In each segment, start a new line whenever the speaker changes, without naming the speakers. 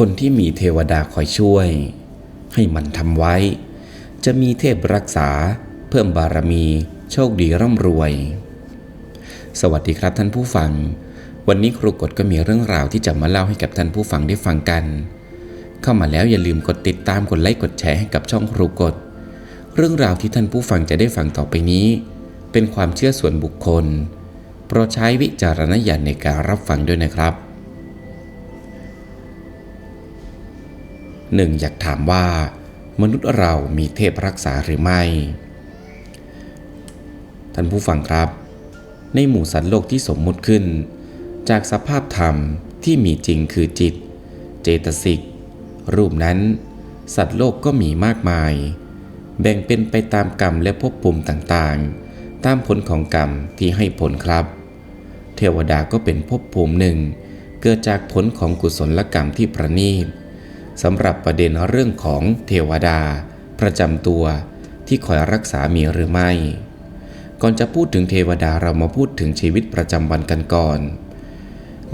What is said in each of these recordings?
คนที่มีเทวดาคอยช่วย ให้มันทำไว้ จะมีเทพรักษา เพิ่มบารมี โชคดีร่ำรวย สวัสดีครับท่านผู้ฟัง วันนี้ครูกฎก็มีเรื่องราวที่จะมาเล่าให้กับท่านผู้ฟังได้ฟังกัน เข้ามาแล้วอย่าลืมกดติดตามกดไลค์กดแชร์ให้กับช่องครูกฎเรื่องราวที่ท่านผู้ฟังจะได้ฟังต่อไปนี้ เป็นความเชื่อส่วนบุคคลโปรดใช้วิจารณญาณในการรับฟังด้วยนะครับ หนึ่งอยากถามว่า มนุษย์เรามีเทพรักษาหรือไม่ ท่านผู้ฟังครับ ในหมู่สัตว์โลกที่สมมุติขึ้น จากสภาพธรรมที่มีจริงคือจิต เจตสิก รูปนั้น สัตว์โลกก็มีมากมาย แบ่งเป็นไปตามกรรมและภพภูมิต่างๆ ตามผลของกรรมที่ให้ผลครับ เทวดาก็เป็นภพภูมิหนึ่ง เกิดจากผลของกุศลกรรมที่ประณีต สำหรับประเด็นเรื่องของเทวดา ประจำตัวที่คอยรักษามีหรือไม่ ก่อนจะพูดถึงเทวดาเรามาพูดถึงชีวิตประจำวันกันก่อน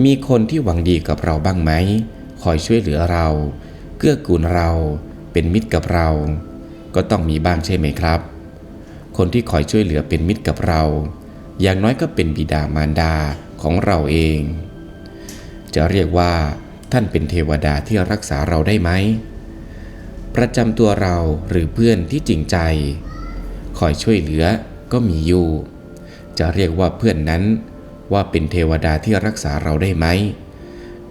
มีคนที่หวังดีกับเราบ้างไหม คอยช่วยเหลือเรา เกื้อกูลเรา เป็นมิตรกับเรา ก็ต้องมีบ้างใช่ไหมครับ คนที่คอยช่วยเหลือเป็นมิตรกับเรา อย่างน้อยก็เป็นบิดามารดาของเราเอง จะเรียกว่า ท่านเป็นเทวดาที่รักษาเราได้ไหม ประจำตัวเราหรือเพื่อนที่จริงใจ คอยช่วยเหลือก็มีอยู่ จะเรียกว่าเพื่อนนั้นว่าเป็นเทวดาที่รักษาเราได้ไหม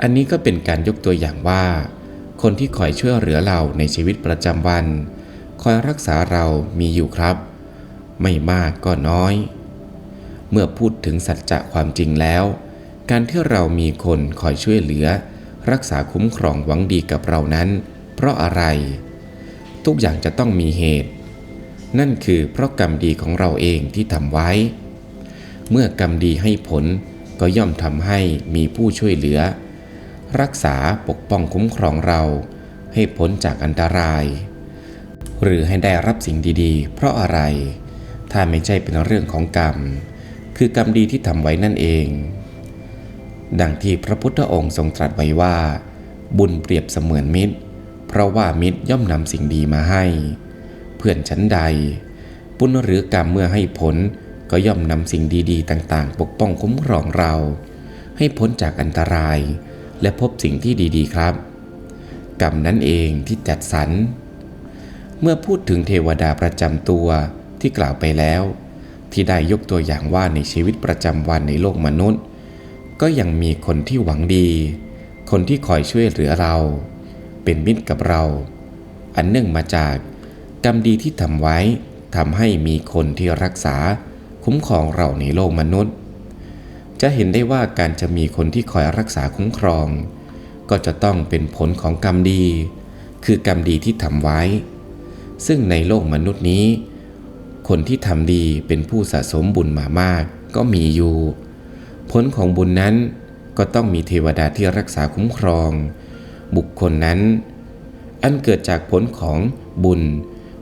อันนี้ก็เป็นการยกตัวอย่างว่า คนที่คอยช่วยเหลือเราในชีวิตประจำวัน คอยรักษาเรามีอยู่ครับ ไม่มากก็น้อย เมื่อพูดถึงสัจจะความจริงแล้ว การที่เรามีคนคอยช่วยเหลือ รักษาคุ้มครองหวังดีกับเรานั้น เพราะอะไร ทุกอย่างจะต้องมีเหตุ นั่นคือเพราะกรรมดีของเราเองที่ทำไว้ เมื่อกรรมดีให้ผลก็ย่อมทำให้มีผู้ช่วยเหลือ รักษาปกป้องคุ้มครองเราให้พ้นจากอันตราย หรือให้ได้รับสิ่งดีๆ เพราะอะไร ถ้าไม่ใช่เป็นเรื่องของกรรม คือกรรมดีที่ทำไว้นั่นเอง ดังที่พระพุทธองค์ทรงตรัสไว้ว่า บุญเปรียบเสมือนมิตร เพราะว่ามิตรย่อมนำสิ่งดีมาให้ เพื่อนชั้นใด บุญหรือกรรมเมื่อให้ผลก็ย่อมนำสิ่งดีๆ ต่างๆ ปกป้องคุ้มครองเรา ให้พ้นจากอันตราย และพบสิ่งที่ดีๆ ครับ กรรมนั้นเองที่จัดสรรเมื่อพูดถึงเทวดาประจำตัวที่กล่าวไปแล้ว ที่ได้ยกตัวอย่างว่าในชีวิตประจำวันในโลกมนุษย์ ก็ยังมีคนที่หวังดี คนที่คอยช่วยเหลือเรา เป็นมิตรกับเรา อันเนื่องมาจากกรรมดีที่ทำไว้ทำให้มีคนที่รักษาคุ้มครองเราในโลกมนุษย์ จะเห็นได้ว่าการจะมีคนที่คอยรักษาคุ้มครอง ก็จะต้องเป็นผลของกรรมดี คือกรรมดีที่ทำไว้ ซึ่งในโลกมนุษย์นี้ คนที่ทำดีเป็นผู้สะสมบุญมามากก็มีอยู่ ผลของบุญนั้นก็ต้องมีเทวดาที่รักษาคุ้มครอง บุคคลนั้น อันเกิดจากผลของบุญ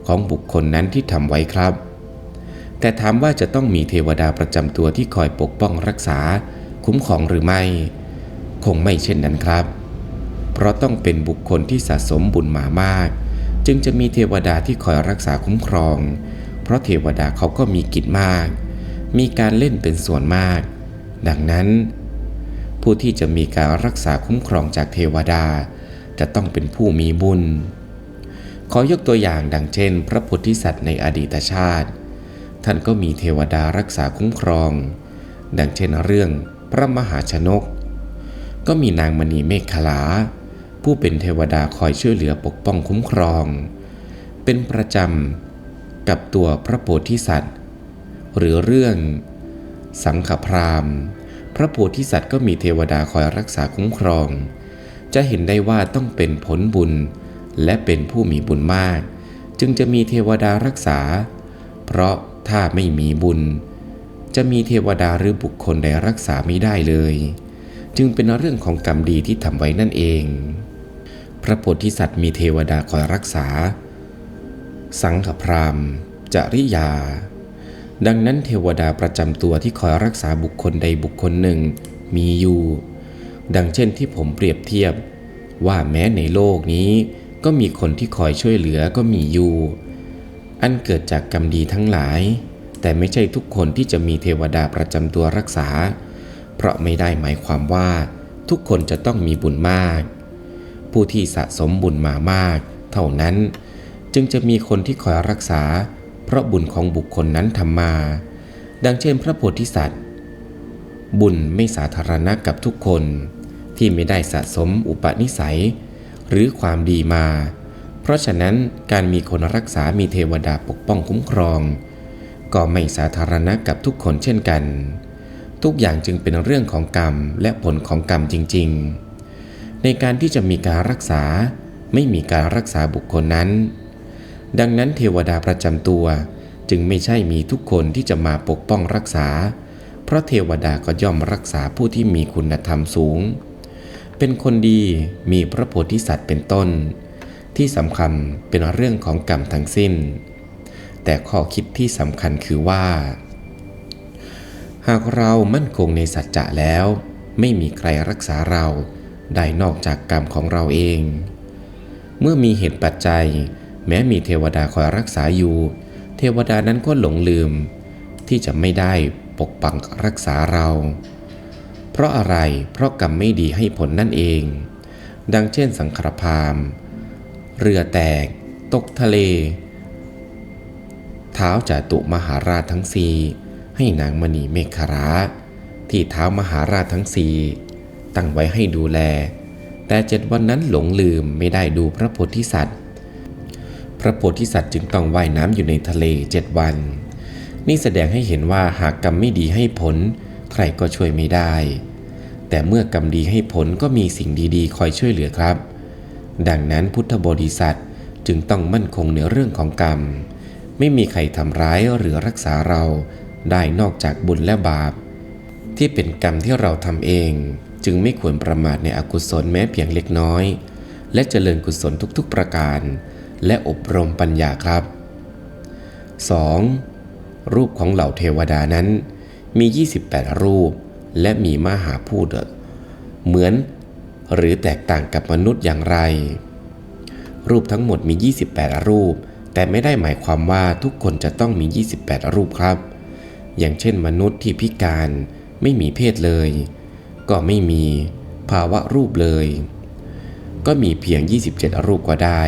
ของบุคคลนั้นที่ทำไว้ครับ แต่ถามว่าจะต้องมีเทวดาประจำตัวที่คอยปกป้องรักษาคุ้มครองหรือไม่ คงไม่เช่นนั้นครับ เพราะต้องเป็นบุคคลที่สะสมบุญมามาก จึงจะมีเทวดาที่คอยรักษาคุ้มครอง เพราะเทวดาเขาก็มีกิจมาก มีการเล่นเป็นส่วนมาก ดังนั้น ผู้ที่จะมีการรักษาคุ้มครองจากเทวดาจะต้องเป็นผู้มีบุญ ขอยกตัวอย่างดังเช่น พระโพธิสัตว์ในอดีตชาติ ท่านก็มีเทวดารักษาคุ้มครอง ดังเช่นเรื่องพระมหาชนก ก็มีนางมณีเมฆขลา ผู้เป็นเทวดาคอยช่วยเหลือปกป้องคุ้มครอง เป็นประจำกับตัวพระโพธิสัตว์ หรือเรื่อง สังขพรามพระโพธิสัตว์ก็มีเทวดาคอยรักษาคุ้มครอง จะเห็นได้ว่าต้องเป็นผลบุญ และเป็นผู้มีบุญมาก จึงจะมีเทวดารักษา เพราะถ้าไม่มีบุญ จะมีเทวดาหรือบุคคลใดรักษาไม่ได้เลย จึงเป็นเรื่องของกรรมดีที่ทำไว้นั่นเอง พระโพธิสัตว์มีเทวดาคอยรักษา สังฆพรามจริยา ดังนั้นเทวดาประจำตัวที่คอยรักษาบุคคลใดบุคคลหนึ่ง มีอยู่ ดังเช่นที่ผมเปรียบเทียบ ว่าแม้ในโลกนี้ ก็มีคนที่คอยช่วยเหลือก็มีอยู่ อันเกิดจากกรรมดีทั้งหลาย แต่ไม่ใช่ทุกคนที่จะมีเทวดาประจำตัวรักษา เพราะไม่ได้หมายความว่า ทุกคนจะต้องมีบุญมาก ผู้ที่สะสมบุญมามาก เท่านั้น จึงจะมีคนที่คอยรักษา เพราะบุญของบุคคลนั้นทำมา ดังเช่นพระโพธิสัตว์ บุญไม่สาธารณะกับทุกคน ที่ไม่ได้สะสมอุปนิสัย หรือความดีมา เพราะฉะนั้นการมีคนรักษามีเทวดาปกป้องคุ้มครอง ก็ไม่สาธารณะกับทุกคนเช่นกัน ทุกอย่างจึงเป็นเรื่องของกรรมและผลของกรรมจริง ๆ ในการที่จะมีการรักษาไม่มีการรักษาบุคคลนั้น ดังนั้นเทวดาประจำตัว จึงไม่ใช่มีทุกคนที่จะมาปกป้องรักษา เพราะเทวดาก็ย่อมรักษาผู้ที่มีคุณธรรมสูง เป็นคนดีมีพระโพธิสัตว์เป็นต้น ที่สำคัญเป็นเรื่องของกรรมทั้งสิ้น แต่ข้อคิดที่สำคัญคือว่า หากเรามั่นคงในสัจจะแล้ว ไม่มีใครรักษาเราได้นอกจากกรรมของเราเอง เมื่อมีเหตุปัจจัย แม้มีเทวดาคอยรักษาอยู่ เทวดานั้นก็หลงลืม ที่จะไม่ได้ปกปักรักษาเรา เพราะอะไร เพราะกรรมไม่ดีให้ผลนั่นเอง ดังเช่นสังขรพามเรือแตก ตกทะเล เท้าจาตุมหาราชทั้งสี่ให้นางมณีเมฆราที่เท้ามหาราชทั้งสี่ตั้งไว้ให้ดูแล แต่เจ็ดวันนั้นหลงลืมไม่ได้ดูพระโพธิสัตว์ พระโพธิสัตว์จึงต้องว่ายน้ำอยู่ในทะเลเจ็ดวัน นี่แสดงให้เห็นว่าหากกรรมไม่ดีให้ผล ใครก็ช่วยไม่ได้ แต่เมื่อกรรมดีให้ผลก็มีสิ่งดีๆ คอยช่วยเหลือครับ ดังนั้นพุทธบริษัทจึงต้องมั่นคงในเรื่องของกรรม ไม่มีใครทำร้ายหรือรักษาเราได้นอกจากบุญและบาป ที่เป็นกรรมที่เราทำเอง จึงไม่ควรประมาทในอกุศลแม้เพียงเล็กน้อย และเจริญกุศลทุกๆประการ และอบรมปัญญาครับ 2. รูปของเหล่าเทวดานั้นมี 28 รูป และมีมหาพูดเหมือน หรือแตกต่างกับมนุษย์อย่างไร รูปทั้งหมดมี 28 รูป แต่ไม่ได้หมายความว่าทุกคนจะต้องมี 28 รูปครับ อย่างเช่นมนุษย์ที่พิการไม่มีเพศเลย ก็ไม่มีภาวะรูปเลย ก็มีเพียง 27 รูปก็ได้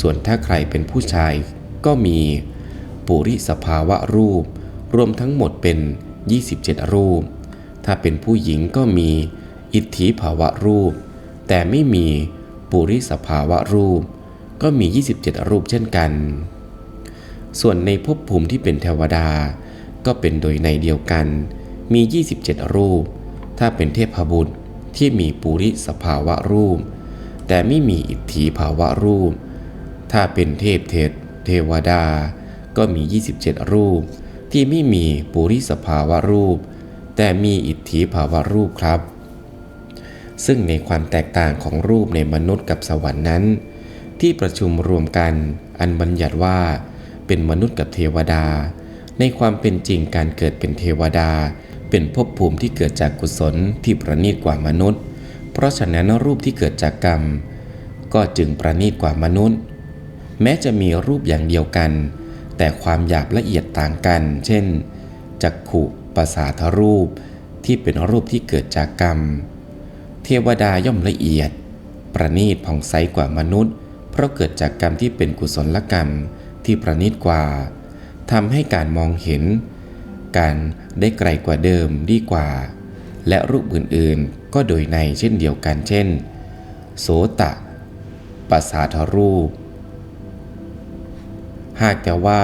ส่วนถ้าใครเป็นผู้ชายก็มีปุริสภาวะรูป รวมทั้งหมดเป็น 27 รูป ถ้าเป็นผู้หญิงก็มีอิทธิภาวะรูป แต่ไม่มีปุริสภาวะรูป ก็มี 27 รูปเช่นกัน ส่วนในภพภูมิที่เป็นเทวดา ก็เป็นโดยในเดียวกัน มี 27 รูป ถ้าเป็นเทพบุตรที่มีปุริสภาวะรูป แต่ไม่มีอิทธิภาวะรูป ถ้าเป็นเทพเทศเทวดา ก็มี 27 รูป ที่ไม่มีปุริสภาวะรูป แต่มีอิทธิภาวะรูปครับ ซึ่งในความแตกต่างของรูปในมนุษย์กับสวรรค์นั้น ที่ประชุมรวมกันอันบัญญัติว่า เป็นมนุษย์กับเทวดา ในความเป็นจริงการเกิดเป็นเทวดา เป็นภพภูมิที่เกิดจากกุศลที่ประณีตกว่ามนุษย์ เพราะฉะนั้นรูปที่เกิดจากกรรม ก็จึงประณีตกว่ามนุษย์ แม้จะมีรูปอย่างเดียวกัน แต่ความหยาบละเอียดต่างกัน เช่น จักขุประสาทรูป ที่เป็นรูปที่เกิดจากกรรม เทวดาย่อมละเอียด ประณีตผ่องใสกว่ามนุษย์ เพราะเกิดจากกรรมที่เป็นกุศลกรรมที่ประณีตกว่าทำให้การมองเห็น การได้ไกลกว่าเดิมดีกว่า และรูปอื่นๆก็โดยในเช่นเดียวกันเช่น โสตะปัสสาทรูป หากแต่ว่า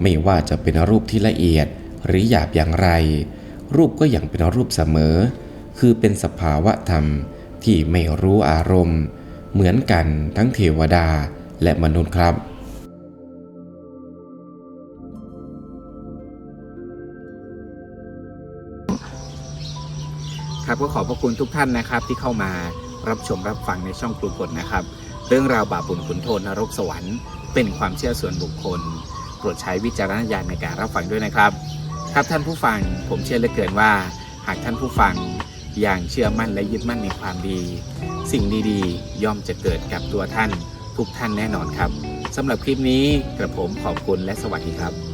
ไม่ว่าจะเป็นรูปที่ละเอียดหรือหยาบอย่างไร รูปก็ยังเป็นรูปเสมอ คือเป็นสภาวะธรรมที่ไม่รู้อารมณ์ เหมือนกันทั้งเทวดาและมนุษย์ครับ
ครับก็ขอบพระคุณทุกท่านนะครับที่เข้ามารับชมรับฟังในช่องครูกฎนะครับ เรื่องราวบาปบุญขุนโทษนรกสวรรค์เป็นความเชื่อส่วนบุคคลโปรดใช้วิจารณญาณในการรับฟังด้วยนะครับ ครับท่านผู้ฟังผมเชื่อเหลือเกินว่า หากท่านผู้ฟังอย่างเชื่อมั่นและยึดมั่นในความดี สิ่งดีๆ ย่อมจะเกิดกับตัวท่านทุกท่านแน่นอนครับสำหรับคลิปนี้กระผมขอบคุณและสวัสดีครับ